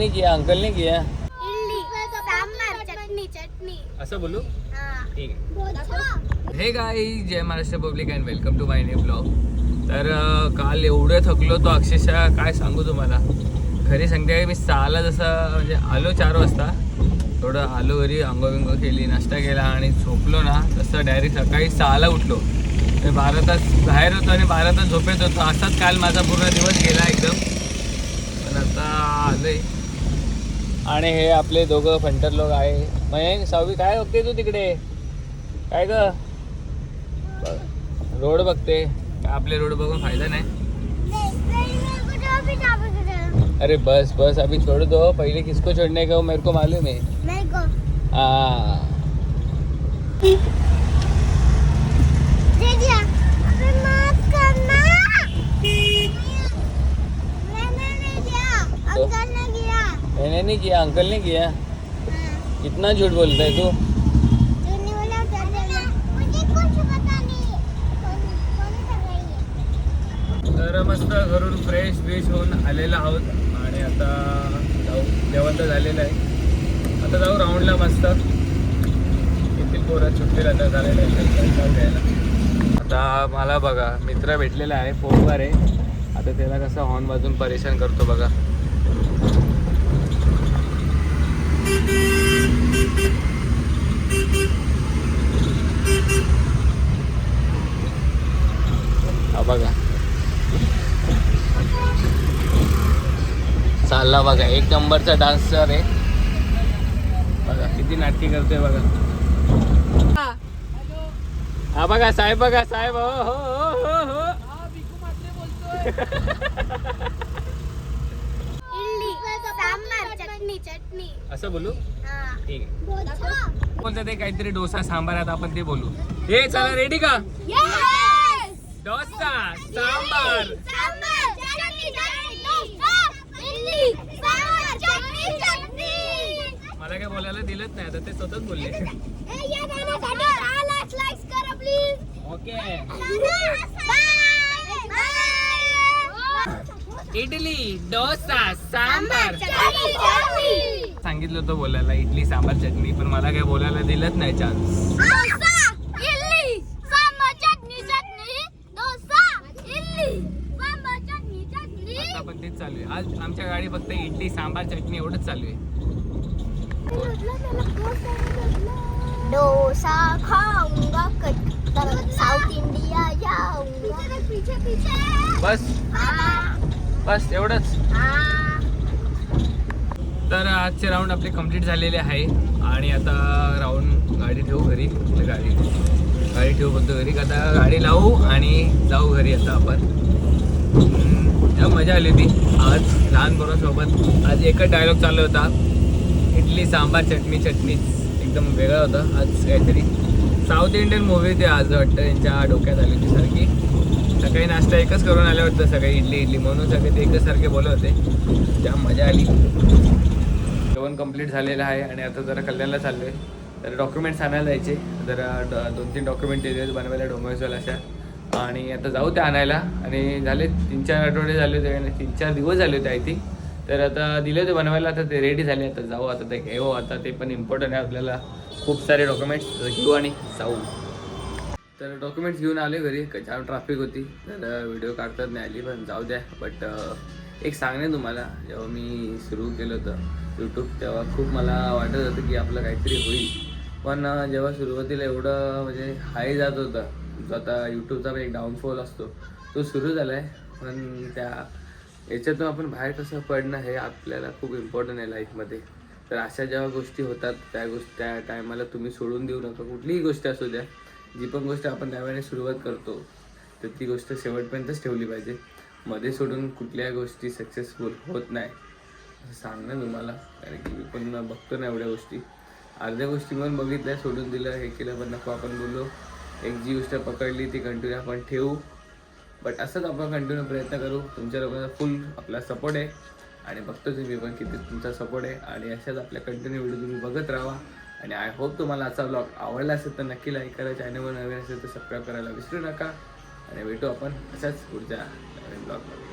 नहीं किया अंकल ने किया। इडली सांबार चटणी चटणी। असं बोलू। हा. ठीक आहे hey guy Jai Maharashtra public and welcome to my new blog तर काल एवढं थकलो तो अक्षरशः काय सांगू तुम्हाला? खरी सांगते मी सहाला जसं म्हणजे आलो चार वाजता थोडं आलो घरी बिंघोळ केली नाश्ता केला आणि झोपलो ना तसं डायरेक्ट सकाळी सहाला उठलो. मी बारा तास बाहेर होतो आणि बारा तास झोपेत होतो. असाच काल माझा पूर्ण दिवस गेला एकदम. पण आता आलोय. आणि हे आपले दोघं फंटर लोक आहे. मयंक सावी काय बघते तू तिकडे? काय ग? रोड बघते. आपले रोड बघून फायदा नाही. अरे बस बस अभी छोड़ दो. पहले किसको छोड़ने का हो? मेरे को मालूम है. हाँ दे दिया अबे माफ करना मैंने नहीं दिया तो? अंकल ने दिया मैंने नहीं किया अंकल ने किया। हाँ, कितना झूठ बोलता है तू। तर मस्त घरून फ्रेश ब्रेश होऊन आलेलो आहोत. आणि आता जाऊ जेवण तर झालेलं आहे. आता जाऊ राऊंडला मस्त. येथील पोरं सुट्टी आता झालेलं आहे. आता मला बघा मित्र भेटलेला आहे फोनवर आहे. आता त्याला कसं हॉर्न वाजून परेशान करतो बघा. बघा. चालला बघा एक नंबरचा डान्सर आहे. बघा किती नाटकी करतोय बघा. हा. बघा साहेब बघा साहेब हो हो हो हो हो. असं बोलू? हा. ठीक आहे. बोलतात ते काहीतरी डोसा सांबार आता आपण ते बोलू. हे चला रेडी का! डोसा सांबार. मला काय बोलायला दिलंच नाही आता ते स्वतःच बोलले. ओके. इडली डोसा सांबार. सांगितलं होतं बोलायला इडली सांबार चटणी पण मला काय बोलायला दिलंच नाही चान्स डोसा इडली सांबार चटणी चटणी डोसा इडली सांबार चटणी चटणी आता पण तेच चालू आहे. आज आमच्या गाडी फक्त इडली सांबार चटणी एवढंच चालू आहे. डोसा खाऊंगा साउथ इंडिया जाऊंगा. बस. बस एवढंच. तर आजचे राऊंड आपले कंप्लीट झालेले आहे. आणि आता राऊंड गाडी ठेवू घरी. गाडी. गाडी ठेवू बोलतो घरी. आता गाडी लावू आणि जाऊ घरी आता आपण. मजा आली होती. आज लहान पोरांसोबत आज एकच डायलॉग चालू होता. इडली सांबार चटणी चटणीच एकदम वेगळा होता. आज काहीतरी साऊथ इंडियन मूवी ते आज वाटतं. त्यांच्या डोक्यात आली होती सारखी. सकाळी नाश्ता एकच करून आले होतं सगळे इडली इडली म्हणून सगळे ते एकच सारखे बोलत होते. त्या मजा आली. जेवण कंप्लीट झालेलं आहे. आणि आता जरा कल्याणला चाललो आहे तर डॉक्युमेंट्स आणायला जायचे. जरा ड- दोन तीन डॉक्युमेंट दिले बनवायला डोंबेश्वर अशा. आणि आता जाऊ ते आणायला. आणि झाले तीन चार आठवडे झाले होते आणि तीन चार दिवस झाले होते आय थिंक तर आता दिले होते बनवायला आता ते रेडी झाले. आता जाऊ आता ते घेऊ. आता ते पण इम्पॉर्टंट आहे आपल्याला. खूप सारे डॉक्युमेंट्स घेऊ आणि जाऊ. तर डॉक्युमेंट्स घेऊन आले घरी. क- ट्रॅफिक होती. तर व्हिडिओ काढतात नाही आली पण जाऊ द्या. बट एक सांगणे तुम्हाला. जेव्हा मी सुरू केलं होतं यूट्यूब तेव्हा खूप मला वाटत होतं की आपलं काहीतरी होईल. पण जेव्हा सुरुवातीला एवढं म्हणजे हाय जात होतं जो आता यूट्यूबचा एक डाऊनफॉल असतो. तो सुरू झाला आहे पण त्या याच्यातून आपण बाहेर कसं पडणं हे आपल्याला खूप इम्पॉर्टंट आहे लाईफमध्ये तर अशा ज्या गोष्टी होतात त्या गोष्टी त्या टायमाला तुम्ही सोडून देऊ नका. कुठलीही गोष्ट असू द्या जी पण गोष्ट आपण त्यावेळेस सुरुवात करतो तर ती गोष्ट शेवटपर्यंतच ठेवली पाहिजे. मध्ये सोडून कुठल्याही गोष्टी सक्सेसफुल होत नाही. असं सांगणं तुम्हाला कारण की मी पण बघतो ना एवढ्या गोष्टी. अर्ध्या गोष्टी पण बघितल्या सोडून दिलं हे केलं पण नको आपण बोललो एक जी गोष्ट पकडली ती कंटिन्यू आपण ठेवू. बट असंच आपण कंटिन्यू प्रयत्न करू. तुमच्या लोकांचा फुल आपला सपोर्ट आहे. आणि बघतो तुम्ही पण किती तुमचा सपोर्ट आहे. आणि अशाच आपल्या कंटिन्यू व्हिडिओ तुम्ही बघत राहा. आणि आय होप तुम्हाला आजचा ब्लॉग आवडला असेल तर नक्की लाईक करा. चॅनलवर नवीन असेल तर सबस्क्राईब करायला विसरू नका. आणि भेटू आपण अशाच पुढच्या नवीन ब्लॉगमध्ये